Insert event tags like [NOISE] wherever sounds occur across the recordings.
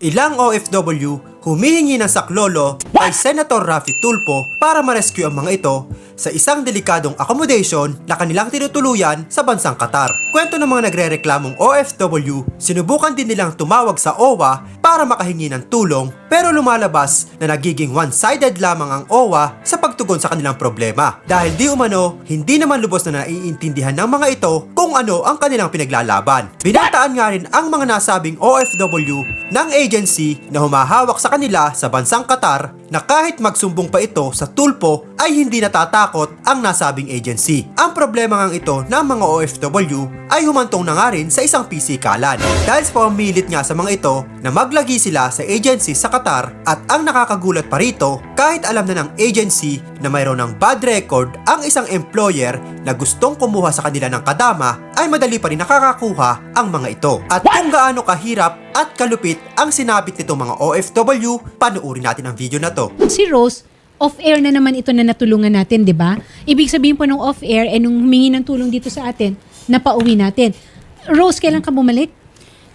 Ilang OFW humihingi ng saklolo kay Senator Raffy Tulfo para ma-rescue ang mga ito sa isang delikadong accommodation na kanilang tinutuluyan sa bansang Qatar. Kwento ng mga nagre-reklamong OFW, sinubukan din nilang tumawag sa OWA para makahingi ng tulong pero lumalabas na nagiging one-sided lamang ang OWA sa pagtugon sa kanilang problema. Dahil di umano, hindi naman lubos na naiintindihan ng mga ito kung ano ang kanilang pinaglalaban. Binataan nga rin ang mga nasabing OFW ng agency na humahawak sa kanila sa bansang Qatar na kahit magsumbong pa ito sa tulpo ay hindi natatakot ang nasabing agency. Ang problema nga ito ng mga OFW ay humantong na nga rin sa isang pisikalan dahil sa pamilit nga sa mga ito na maglagi sila sa agency sa Qatar at ang nakakagulat pa rito kahit alam na ng agency na mayroon ng bad record ang isang employer na gustong kumuha sa kanila ng kadama ay madali pa rin nakakakuha ang mga ito. At kung gaano kahirap at kalupit ang sinabit nitong mga OFW, panuuri natin ang video na to. Si Rose, off-air na naman ito na natulungan natin, di ba? Ibig sabihin po nung off-air, eh nung humingi ng tulong dito sa atin, napauwi natin. Rose, kailan ka bumalik?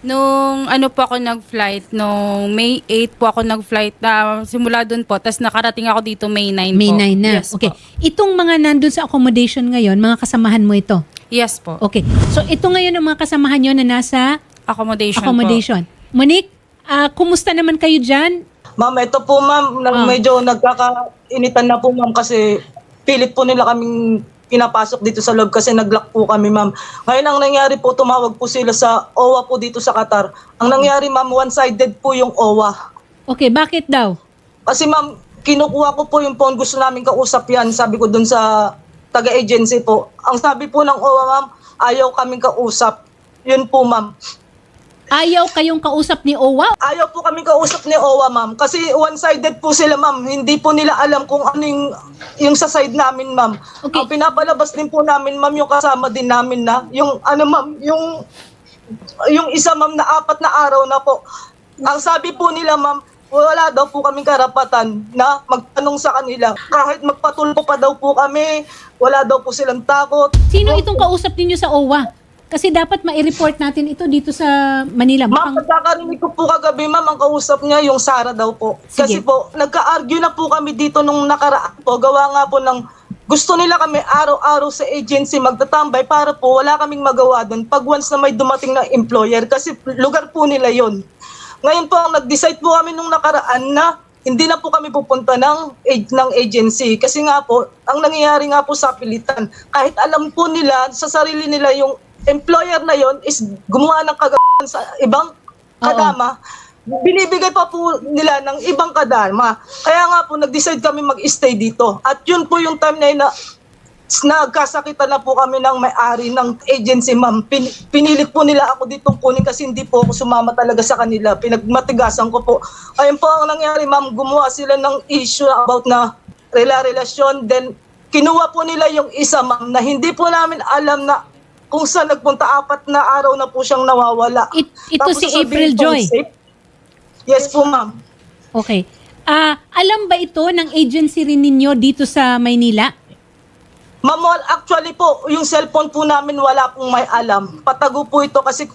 Nung ano po ako nag-flight, nung May 8 po ako nag-flight na simula doon po, tapos nakarating ako dito May 9 May po. 9 na. Yes okay. Po. Itong mga nandun sa accommodation ngayon, mga kasamahan mo ito. Yes po. Okay. So ito ngayon ang mga kasamahan nyo na nasa Accommodation, accommodation. Monique, ah, kumusta naman kayo dyan? Ma'am, ito po ma'am, nag, Ah. medyo nagkakainitan na po ma'am kasi pilit po nila kaming pinapasok dito sa loob kasi nag-lock po kami ma'am. Ngayon ang nangyari po, tumawag po sila sa OWA po dito sa Qatar. Ang nangyari ma'am, one-sided po yung OWA. Okay, bakit daw? Kasi ma'am, kinukuha ko po yung phone, gusto namin kausap yan, sabi ko dun sa taga-agency po. Ang sabi po ng OWA ma'am, ayaw kaming kausap. Yun po ma'am. Ayaw kayong kausap ni Owa? Ayaw po kami kausap ni OWA, ma'am. Kasi one-sided po sila, ma'am. Hindi po nila alam kung ano yung, yung sa side namin, ma'am. Okay. Ang pinapalabas din po namin, ma'am, yung kasama din namin na, yung ano, ma'am, yung, yung isa, ma'am, na apat na araw na po. Ang sabi po nila, ma'am, wala daw po kaming karapatan na magtanong sa kanila. Kahit magpatulpo pa daw po kami, wala daw po silang takot. Sino itong kausap ninyo sa OWA? Kasi dapat ma-report natin ito dito sa Manila. Ma'am, pagkakarinig ko po kagabi, ma'am, ang kausap niya yung Sara daw po. Kasi Sige. po, nagka-argue na po kami dito nung nakaraan po. Gawa nga po ng gusto nila kami araw-araw sa agency magtatambay para po wala kaming magawa doon pag once na may dumating na employer kasi lugar po nila yon. Ngayon po, ang nag-decide po kami nung nakaraan na hindi na po kami pupunta ng, ng agency. Kasi nga po, ang nangyayari nga po sa pilitan, kahit alam po nila sa sarili nila yung employer na yon is gumawa ng kagawa sa ibang kadama, binibigay pa po nila ng ibang kadama. Kaya nga po, nag-decide kami mag-stay dito. At yun po yung time na yun na nagkasakitan na po kami ng may-ari ng agency, ma'am. Pin- pinilit po nila ako ditong kunin kasi hindi po ako sumama talaga sa kanila. Pinagmatigasan ko po. Ayun po ang nangyari, ma'am. Gumawa sila ng issue about na rela-relasyon. Then, kinuha po nila yung isa, ma'am, na hindi po namin alam na kung saan nagpunta apat na araw na po siyang nawawala. It- ito Tapos si April Joy. safe? Yes po, ma'am. Okay. Ah, alam ba ito ng agency rin ninyo dito sa Maynila? Ma'am, wal- actually po, yung cellphone po namin wala pong may alam. Patago po ito kasi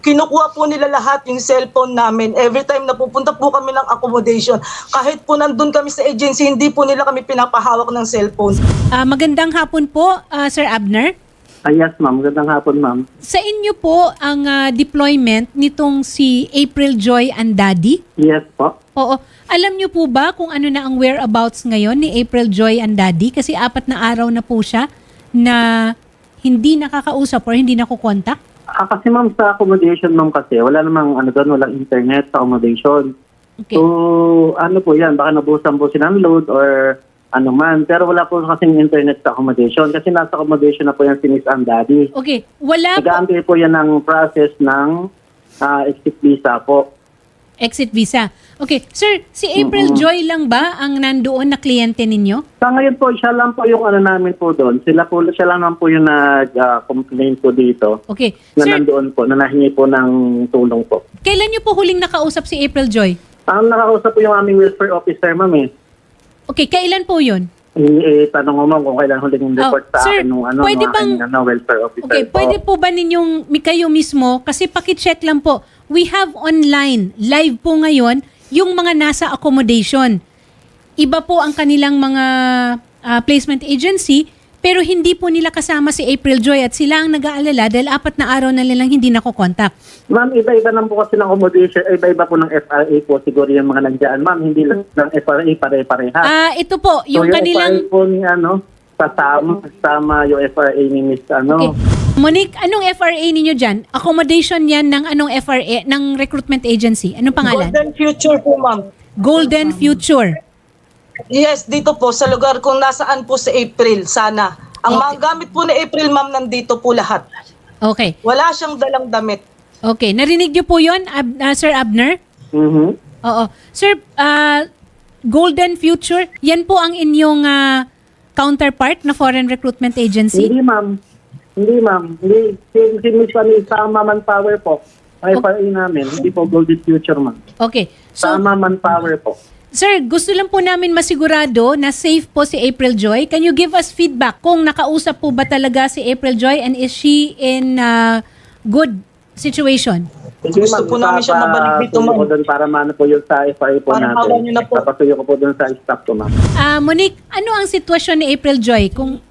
kinukuha po nila lahat yung cellphone namin. Every time na pupunta po kami ng accommodation, kahit po nandun kami sa agency, hindi po nila kami pinapahawak ng cellphone. Ah, magandang hapon po, ah, Sir Abner. Ah, yes, ma'am. Magandang hapon, ma'am. Sa inyo po ang ah, deployment nitong si April Joy and Daddy? Yes po. Oo. Alam niyo po ba kung ano na ang whereabouts ngayon ni April Joy and Daddy? Kasi apat na araw na po siya na hindi nakakausap or hindi nakukontak. Ah, kasi ma'am, sa accommodation, ma'am, kasi wala namang ano doon, walang internet sa accommodation. Okay. So, ano po yan, baka nabusan po sila ng load or ano man. Pero wala po kasing internet sa accommodation kasi nasa accommodation na po yan si Miss and Daddy. Okay. Wala po Nag-aantay po yan ng process ng ah, exit visa po. exit visa. Okay. Sir, si April Joy lang ba ang nandoon na kliyente ninyo? Sa ngayon po, siya lang po yung ano namin po doon. Sila po, siya lang naman po yung nag-complain po dito. Okay. Na Sir, nandoon po, na nahingi po ng tulong po. kailan niyo po huling nakausap si April Joy? Ang nakakausap po yung aming welfare officer, ma'am eh. Okay, kailan po yun? Eh, tanong mo ma'am kung kailan huling yung report Oh, sa sir, akin nung ano, pwede nung bang- aking, ano, welfare officer Okay, po. pwede po ba ninyong mi- kayo mismo kasi paki-check lang po. We have online live po ngayon yung mga nasa accommodation. Iba po ang kanilang mga ah, placement agency pero hindi po nila kasama si April Joy at sila ang nag-aalala dahil apat na araw na nilang hindi nako-contact. Ma'am, iba-iba lang po kasi ng accommodation, iba-iba po ng FRA po siguro yung mga nandiyan. Ma'am, hindi lang ng FRA pare-pareha. Ah, ito po, yung so, kanilang FRA po ni ano, kasama, kasama yung FRA ni Miss ano. Okay. Monique, anong FRA ninyo dyan? Accommodation yan ng anong FRA, ng recruitment agency? Anong pangalan? Golden Future po, ma'am. Golden Future. Yes, dito po sa lugar kung nasaan po sa April, sana. Ang mga gamit po ni April, ma'am, nandito po lahat. Okay. Wala siyang dalang damit. Okay. Narinig niyo po yun, Ab- ah, Sir Abner? Mhm. Oo. Sir, ah, Golden Future, yan po ang inyong ah, counterpart na foreign recruitment agency? Hindi ma'am. Hindi ma'am. Hindi. Si, si Miss ano, sama manpower po. Ang FRA namin. Hindi po Golden Future ma'am. Okay. So, Sama manpower po. Sir, gusto lang po namin masigurado na safe po si April Joy. Can you give us feedback kung nakausap po ba talaga si April Joy and is she in ah, good situation? Hindi, Gusto ma'am. po namin siya mabalik dito, Ipapasuyo ma'am. ko doon para maano po yun sa FRA po Para natin. mawan niyo na po. Papasuyo ko po doon sa staff ko ma'am. Ah, Monique, ano ang sitwasyon ni April Joy? Kung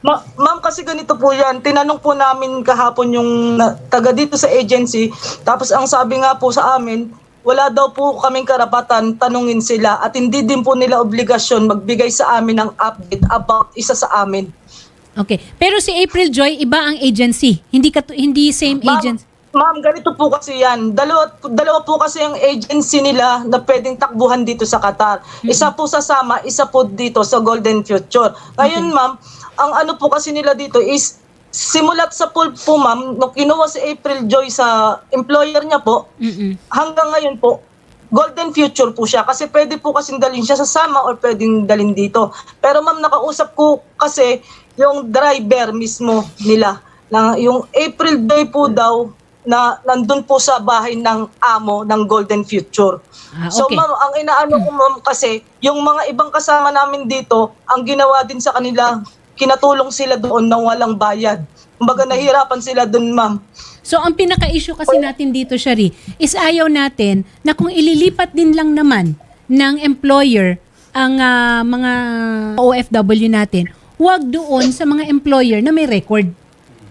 Ma- ma'am, kasi ganito po yan. Tinanong po namin kahapon yung na- taga dito sa agency. Tapos ang sabi nga po sa amin, wala daw po kaming karapatan tanungin sila at hindi din po nila obligasyon magbigay sa amin ng update about isa sa amin. Okay. Pero si April Joy iba ang agency. Hindi katu- hindi same Ma'am, agency. ma'am, ganito po kasi yan. Dalawa, dalawa po kasi ang agency nila na pwedeng takbuhan dito sa Qatar. Isa po sa Sama, isa po dito sa Golden Future. Ngayon, ma'am, ang ano po kasi nila dito is simulat sa pool po, ma'am, nung kinuha si April Joy sa employer niya po, Mm-mm. hanggang ngayon po, Golden Future po siya kasi pwede po kasing dalhin siya sa Sama or pwedeng dalhin dito. Pero ma'am, nakausap ko kasi yung driver mismo nila na yung April Day po daw na nandun po sa bahay ng amo ng Golden Future. Ah, So okay. ma'am, ang inaano ko ma'am kasi yung mga ibang kasama namin dito, ang ginawa din sa kanila, kinatulong sila doon na walang bayad. Kumbaga nahirapan sila doon ma'am. So ang pinaka-issue kasi natin dito, Shari, is ayaw natin na kung ililipat din lang naman ng employer ang ah, mga OFW natin, huwag doon sa mga employer na may record.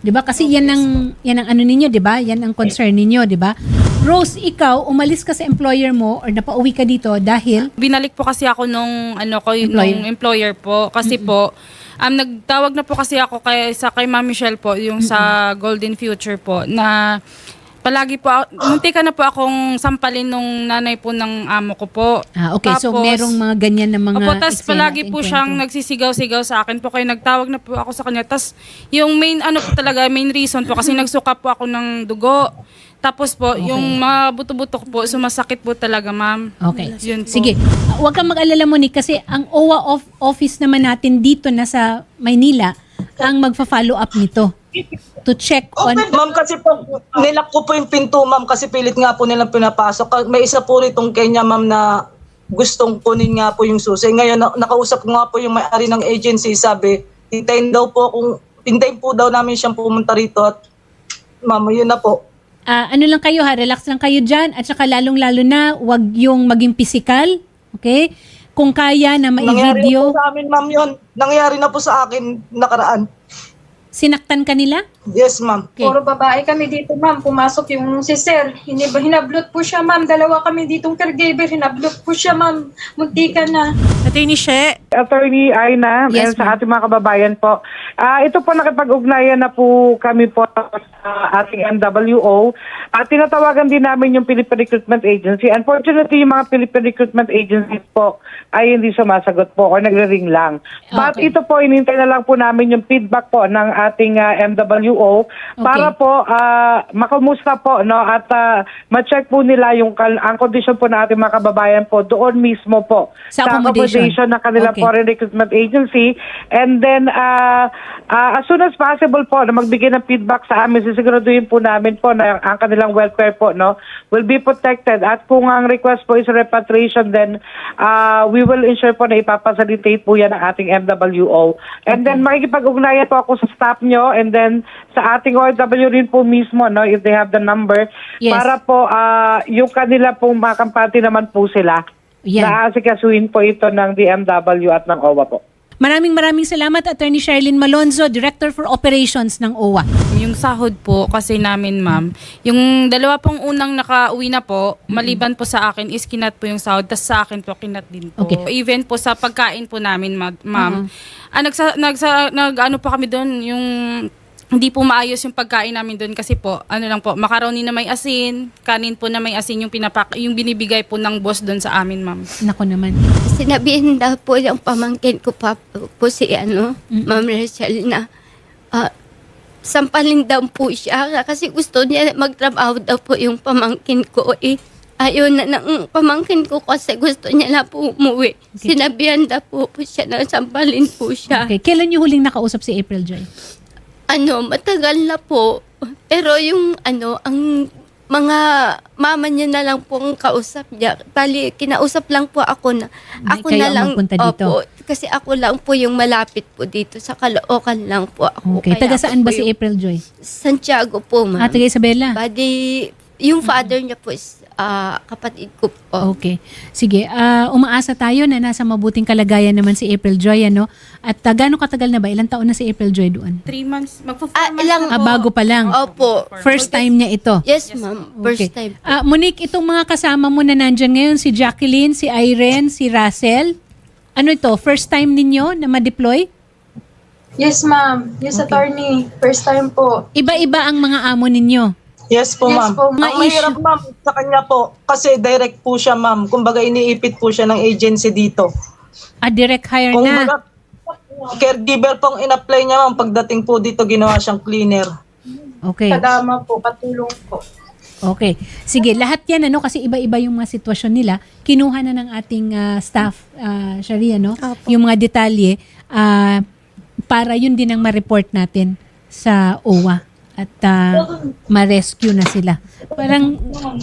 'Di ba? Kasi yan ang yan ang ano ninyo, 'di ba? Yan ang concern ninyo, 'di ba? Rose, ikaw umalis ka sa employer mo or napauwi ka dito dahil Binalik po kasi ako nung ano ko Employer. nung employer po kasi po um, nagtawag na po kasi ako kay sa kay Ma'am Michelle po yung sa Golden Future po na palagi po ako- munti ka na po akong sampalin nung nanay po ng amo ko po. Ah, okay, so Tapos- merong mga ganyan na mga Opo, tas eksena palagi at po enkwentro. siyang nagsisigaw-sigaw sa akin po kaya nagtawag na po ako sa kanya. Tas yung main ano po talaga, main reason po kasi nagsuka po ako ng dugo. Tapos po, yung mga buto-buto ko po, sumasakit po talaga, ma'am. Okay. Yun po. Sige. Huwag kang mag-alala mo kasi ang OWA of office naman natin dito na sa Maynila ang magfa-follow up nito to check on Ma'am, kasi po, nilak ko po yung pinto, ma'am, kasi pilit nga po nilang pinapasok. May isa po ritong Kenya, ma'am, na gustong kunin nga po yung susi. Ngayon, na- nakausap ko nga po yung may-ari ng agency, sabi, hintayin daw po kung, hintayin po daw namin siyang pumunta rito at ma'am, yun na po. Ah, ano lang kayo ha, relax lang kayo dyan at saka lalong-lalo na wag yung maging physical, okay? Kung kaya na Nangyari na po sa amin, ma'am, yun. Nangyari na po sa akin nakaraan. Sinaktan ka nila? Yes, ma'am. Okay. Puro babae kami dito, ma'am. Pumasok yung si Sir. Hinib- hinablot po siya, ma'am. Dalawa kami ditong caregiver. Hinablot po siya, ma'am. Muntikan na. Attorney She, Attorney Aina, Yes, and sa ating mga kababayan po. Ah, ito po nakipag-ugnayan na po kami po sa ating MWO. At tinatawagan din namin yung Philippine Recruitment Agency. Unfortunately, yung mga Philippine Recruitment Agencies po ay hindi sumasagot po o nagre-ring lang. But Okay. ito po, inintay na lang po namin yung feedback po ng ating ah, MWO MWO para po ah, makumusta po no? At ah, ma-check po nila yung kal- ang condition po ng ating mga kababayan po doon mismo po Sa accommodation. ng kanilang Okay. foreign recruitment agency. And then ah, ah, as soon as possible po na magbigay ng feedback sa amin sisiguraduhin po namin po na ang kanilang welfare po no will be protected. At kung ang request po is repatriation then ah, we will ensure po na ipapasalitate po yan ng ating MWO and then makikipag-ugnayan po ako sa staff nyo and then sa ating OFW rin po mismo no if they have the number Yes. para po ah, yung kanila pong mga kampante naman po sila Yan. Naasikasuhin po ito ng DMW at ng OWA po. Maraming maraming salamat Attorney Sherilyn Malonzo, Director for Operations ng OWA. Yung sahod po kasi namin, ma'am, yung dalawa pong unang nakauwi na po, maliban po sa akin is kinat po yung sahod, tas sa akin po kinat din po. Okay. Even po sa pagkain po namin, ma- ma'am. Ah, nagsa, nagsa, nag, ano po kami doon, yung hindi po maayos yung pagkain namin doon kasi po, ano lang po, macaroni na may asin, kanin po na may asin yung pinapak, yung binibigay po ng boss doon sa amin, ma'am. Nako naman. Sinabihin daw po yung pamangkin ko pa po si ano, Ma'am Rachel na ah, sampalin daw po siya kasi gusto niya magtrabaho daw po yung pamangkin ko eh. Ayaw na ng pamangkin ko kasi gusto niya na po umuwi. Sinabihan daw po, po siya na sampalin po siya. Okay, kailan niyo huling nakausap si April Joy? Ano, matagal na po. Pero yung ano, ang mga mama niya na lang po ang kausap niya. Bali, kinausap lang po ako na May ako na ang lang dito? Opo, kasi ako lang po yung malapit po dito sa Caloocan lang po ako. Okay, taga saan ba si April Joy? Santiago po, ma'am. Ah, taga Isabela. Bali, yung father niya po is ah, kapatid ko po. Okay. Sige, ah, umaasa tayo na nasa mabuting kalagayan naman si April Joy, ano? At uh, gaano katagal na ba? Ilang taon na si April Joy doon? Three months, magpo-four Ah, months ilang- na Ah, po. bago pa lang. Opo. First time niya ito. Yes, ma'am. First Okay. time. Ah, Monique, itong mga kasama mo na nandyan ngayon, si Jacqueline, si Irene, si Russell, ano ito, first time ninyo na ma-deploy? Yes, ma'am. Yes, attorney. First time po. Iba-iba ang mga amo ninyo. Yes po, Yes ma'am. po. Mga Ang mahirap, ma'am, sa kanya po, kasi direct po siya, ma'am. Kumbaga, iniipit po siya ng agency dito. Ah, direct hire Kung na. baga, caregiver pong in-apply niya, ma'am. Pagdating po dito, ginawa siyang cleaner. Okay. Kadama po. Katulong po. Okay. Sige, lahat yan, ano, kasi iba-iba yung mga sitwasyon nila. Kinuha na ng ating ah, staff, uh, Sharia, no? Yung mga detalye, ah, para yun din ang ma-report natin sa OWA at ah, ma-rescue na sila. Parang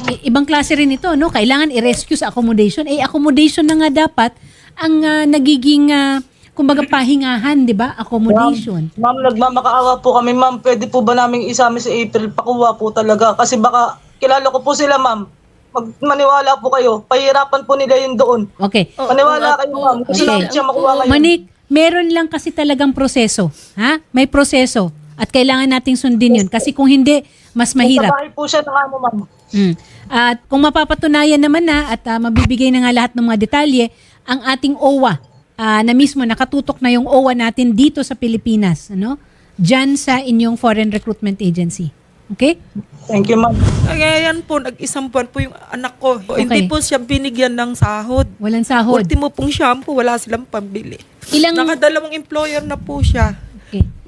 i- ibang klase rin ito, no? Kailangan i-rescue sa accommodation. Eh, accommodation na nga dapat ang ah, nagiging, ah, kumbaga, pahingahan, di ba? Accommodation. Ma'am, nagmamakaawa po kami, ma'am. Pwede po ba namin isama si April? Pakuha po talaga. Kasi baka, kilala ko po sila, ma'am. Mag maniwala po kayo. Pahirapan po nila yun doon. Okay. Maniwala kayo, ma'am. Gusto Okay. namin siya makuha ngayon. Monique, meron lang kasi talagang proseso. Ha? May proseso. At kailangan nating sundin yun. Kasi kung hindi, mas Sa mahirap. bahay po siya ng ano, ma'am. Mm. At kung mapapatunayan naman na at ah, mabibigay na nga lahat ng mga detalye, ang ating OWA ah, na mismo nakatutok na yung OWA natin dito sa Pilipinas. Ano? Diyan sa inyong Foreign Recruitment Agency. Okay? Thank you, ma'am. Kaya yan po, nag-isang buwan po yung anak ko. Okay. Hindi po siya binigyan ng sahod. Walang sahod. Ultimo pong shampoo, wala silang pambili. Ilang... Nakadalawang employer na po siya.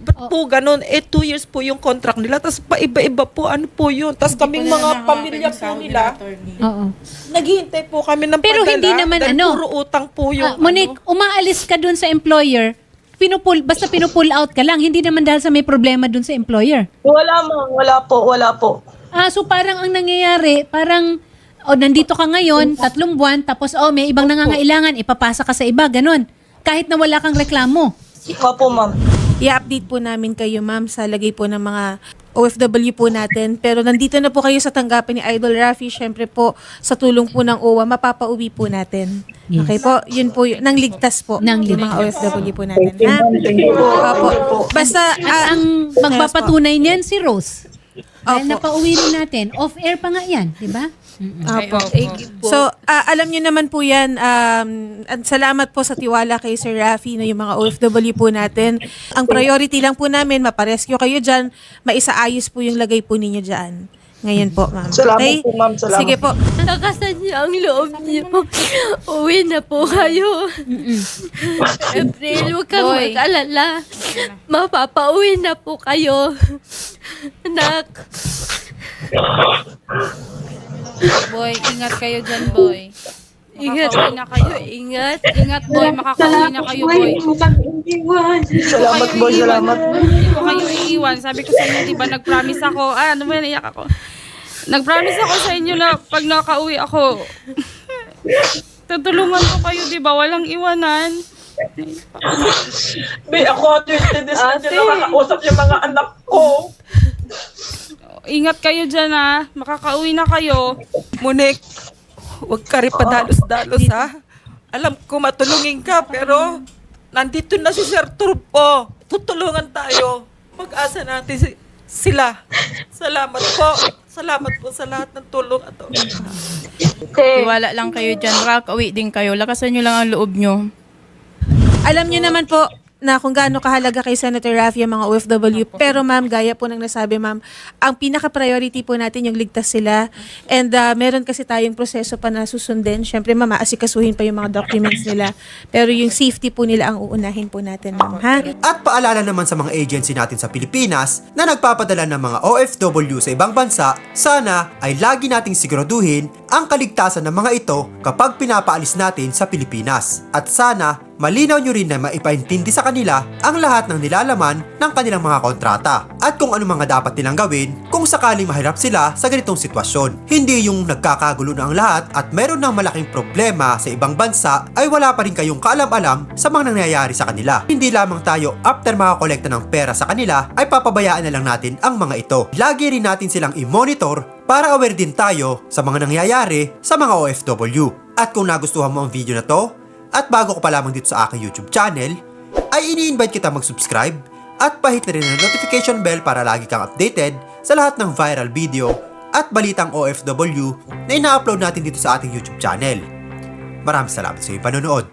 Ba't po ganun? Eh, two years po yung contract nila. Tapos paiba-iba po, ano po yun. Tapos kaming mga pamilya po nila, Oo. naghihintay po kami ng Pero padala. hindi naman dahil ano. puro utang po yung Ah, Monique, umaalis ka dun sa employer, pinupull, basta pinupull out ka lang, hindi naman dahil sa may problema dun sa employer. Wala, ma'am. Wala po, wala po. Ah, so parang ang nangyayari, parang oh, nandito ka ngayon, tatlong buwan, tapos oh, may ibang nangangailangan, ipapasa ka sa iba, ganun. Kahit na wala kang reklamo. Opo, ma'am. I-update po namin kayo, ma'am, sa lagay po ng mga OFW po natin. Pero nandito na po kayo sa tanggapan ni Idol Rafi. Siyempre po, sa tulong po ng OWA, mapapauwi po natin. Yes. Okay po? Yun po, yun, nang ligtas po. Nang Yung mga. OFW po natin. Ha? Opo. Basta, At ah, ang magpapatunay niyan si Rose. Dahil napauwi rin natin. Off-air pa nga yan, di ba? Opo. So, ah, alam niyo naman po yan, um, at salamat po sa tiwala kay Sir Rafi, no, yung mga OFW po natin. Ang priority lang po namin, maparescue kayo dyan, maisaayos po yung lagay po ninyo dyan. Ngayon po, ma'am. Salamat Okay? po, ma'am. Salamat. Sige po. Nakasan niya ang loob niyo. Uwi na po kayo. April, huwag kang Boy. mag-alala. Mapapauwi na po kayo. Anak. Boy, ingat kayo dyan, boy. Ingat Makakauwi na kayo. Ingat. Ingat, boy. Makakauwi na kayo, boy. Salamat, boy. Salamat. Hindi ko kayo iiwan. Sabi ko sa inyo, di ba, nag-promise ako. Ah, ano ba, naiyak ako. Nag-promise ako sa inyo na pag nakauwi ako, [LAUGHS] tutulungan ko kayo, di ba? Walang iwanan. May ako at yung tinis na nila nakakausap yung mga anak ko. Ingat kayo dyan, ah. Makakauwi na kayo. Munik, huwag ka rin padalos-dalos ha. Alam ko matulungin ka pero nandito na si Sir Turpo. Tutulungan tayo. Pag-asa natin si- sila. Salamat po. Salamat po sa lahat ng tulong at Tiwala lang kayo dyan. Makakauwi din kayo. Lakasan nyo lang ang loob nyo. Alam niyo naman po na kung gaano kahalaga kay Senator Raffy ang mga OFW. Pero ma'am, gaya po ng nasabi ma'am, ang pinaka-priority po natin yung ligtas sila. And uh, meron kasi tayong proseso pa na susundin. Siyempre ma'am, aasikasuhin pa yung mga documents nila. Pero yung safety po nila ang uunahin po natin ma'am. Ha? At paalala naman sa mga agency natin sa Pilipinas na nagpapadala ng mga OFW sa ibang bansa, sana ay lagi nating siguraduhin ang kaligtasan ng mga ito kapag pinapaalis natin sa Pilipinas. At sana malinaw nyo rin na maipaintindi sa kanila ang lahat ng nilalaman ng kanilang mga kontrata at kung ano mga dapat nilang gawin kung sakaling mahirap sila sa ganitong sitwasyon. Hindi yung nagkakagulo na ang lahat at meron ng malaking problema sa ibang bansa ay wala pa rin kayong kaalam-alam sa mga nangyayari sa kanila. Hindi lamang tayo after makakolekta ng pera sa kanila ay papabayaan na lang natin ang mga ito. Lagi rin natin silang i-monitor para aware din tayo sa mga nangyayari sa mga OFW. At kung nagustuhan mo ang video na to, at bago ko pa lamang dito sa aking YouTube channel, ay ini-invite kita mag-subscribe at pahit na rin ang notification bell para lagi kang updated sa lahat ng viral video at balitang OFW na ina-upload natin dito sa ating YouTube channel. Maraming salamat sa iyong panonood.